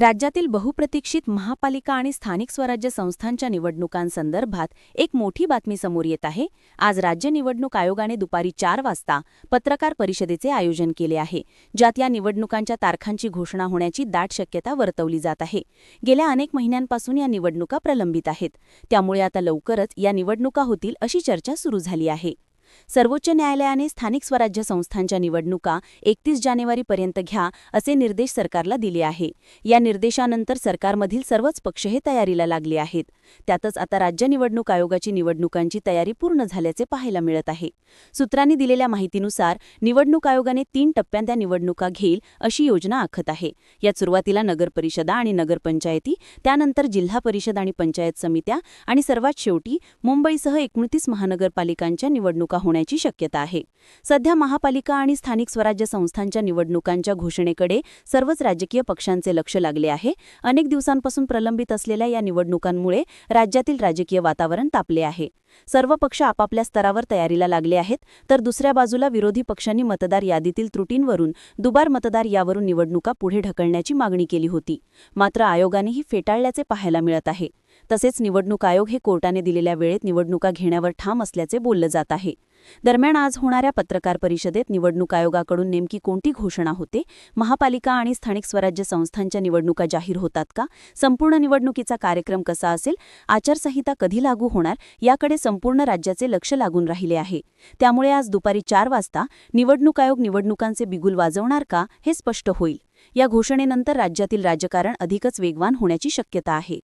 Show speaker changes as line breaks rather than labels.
राज्यातील बहुप्रतीक्षित महापालिका आणि स्थानिक स्वराज्य संस्थांच्या निवडणुकांसंदर्भात एक मोठी बातमी समोर येत आहे. आज राज्य निवडणूक आयोगाने दुपारी चार वाजता पत्रकार परिषदेचे आयोजन केले आहे ज्यात या निवडणुकांच्या तारखांची घोषणा होण्याची दाट शक्यता वर्तवली जात आहे. गेल्या अनेक महिन्यांपासून या निवडणुका प्रलंबित आहेत. त्यामुळे आता लवकरच या निवडणुका होतील अशी चर्चा सुरू झाली आहे. सर्वोच्च न्यायालयाने स्थानिक स्वराज्य संस्थांच्या निवडणुका एकतीस जानेवारीपर्यंत घ्या असे निर्देश सरकारला दिले आहे. या निर्देशानंतर सरकारमधील सर्वच पक्ष हे तयारीला लागले आहेत. त्यातच आता राज्य निवडणूक आयोगाची निवडणुकांची तयारी पूर्ण झाल्याचे पाहायला मिळत आहे. सूत्रांनी दिलेल्या माहितीनुसार निवडणूक आयोगाने तीन टप्प्यात त्या निवडणुका घेईल अशी योजना आखत आहे. यात सुरुवातीला नगरपरिषदा आणि नगरपंचायती त्यानंतर जिल्हा परिषद आणि पंचायत समित्या आणि सर्वात शेवटी मुंबईसह एकोणतीस महानगरपालिकांच्या निवडणुका होण्याची शक्यता आहे. सध्या महापालिका आणि स्थानिक स्वराज्य संस्थांच्या निवडणुकांच्या घोषणेकडे सर्वच राजकीय पक्षांचे लक्ष लागले आहे. अनेक दिवसांपासून प्रलंबित असलेल्या या निवडणुकांमुळे राज्यातील राजकीय वातावरण तापले आहे. सर्व पक्ष आपापल्या स्तरावर तयारीला लागले आहेत तर दुसऱ्या बाजूला विरोधी पक्षांनी मतदार यादीतील त्रुटींवरून दुबार मतदार यावरून निवडणुका पुढे ढकलण्याची मागणी केली होती. मात्र आयोगानेही फेटाळल्याचे पाहायला मिळत आहे. तसेच निवडणूक आयोग हे कोर्टाने दिलेल्या वेळेत निवडणुका घेण्यावर ठाम असल्याचे बोललं जात आहे. दरम्यान आज होणाऱ्या पत्रकार परिषदेत निवडणूक आयोगाकडून नेमकी कोणती घोषणा होते? महापालिका आणि स्थानिक स्वराज्य संस्थांच्या निवडणुका जाहीर होतात का? संपूर्ण निवडणुकीचा कार्यक्रम कसा असेल? आचारसंहिता कधी लागू होणार? याकडे संपूर्ण राज्याचे लक्ष लागून राहिले आहे. त्यामुळे आज दुपारी चार वाजता निवडणूक आयोग निवडणुकांचे बिगुल वाजवणार का? हे स्पष्ट होईल. या घोषणेनंतर राज्यातील राजकारण अधिकच वेगवान होण्याची शक्यता आहे.